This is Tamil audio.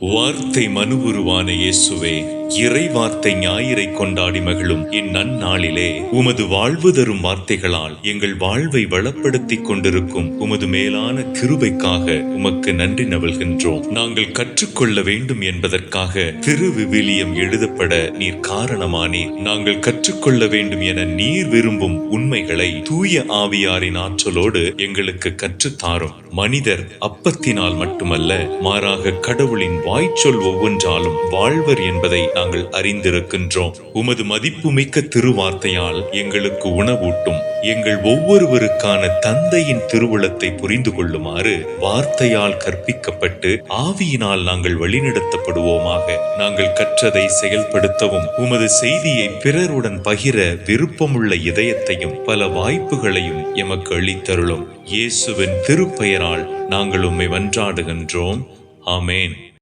வார்த்தை மனு உருவான இயேசுவே. இறை வார்த்தை ஞாயிறை கொண்டாடி மகிழும் இந்நன்னாளிலே உமது வாழ்வு தரும் வார்த்தைகளால் எங்கள் வாழ்வை வளப்படுத்திக் கொண்டிருக்கும் உமது மேலான கிருபைக்காக உமக்கு நன்றி நவல்கின்றோம். நாங்கள் கற்றுக்கொள்ள வேண்டும் என்பதற்காக திரு விவிலியம் எழுதப்பட நீர் காரணமானீர். நாங்கள் கற்றுக்கொள்ள வேண்டும் என நீர் விரும்பும் உண்மைகளை தூய ஆவியாரின் ஆற்றலோடு எங்களுக்கு கற்றுத்தாரும். மனிதர் அப்பத்தினால் மட்டுமல்ல மாறாக கடவுளின் வாய்ச்சொல் ஒவ்வொன்றாலும் வாழ்வர் என்பதை நாங்கள் அறிந்திருக்கின்றோம். உமது மதிப்புமிக்க திருவார்த்தையால் எங்களுக்கு உணவூட்டும். எங்கள் ஒவ்வொருவருக்கான தந்தையின் திருவுளத்தை புரிந்து கொள்ளுமாறு வார்த்தையால் கற்பிக்கப்பட்டு ஆவியினால் நாங்கள் வழிநடத்தப்படுவோமாக. நாங்கள் கற்றதை செயல்படுத்தவும் உமது செய்தியை பிறருடன் பகிர விருப்பமுள்ள இதயத்தையும் பல வாய்ப்புகளையும் எமக்கு அளித்தருளும். இயேசுவின் திருப்பெயரால் நாங்கள் உம்மை வன்றாடுகின்றோம். ஆமேன்.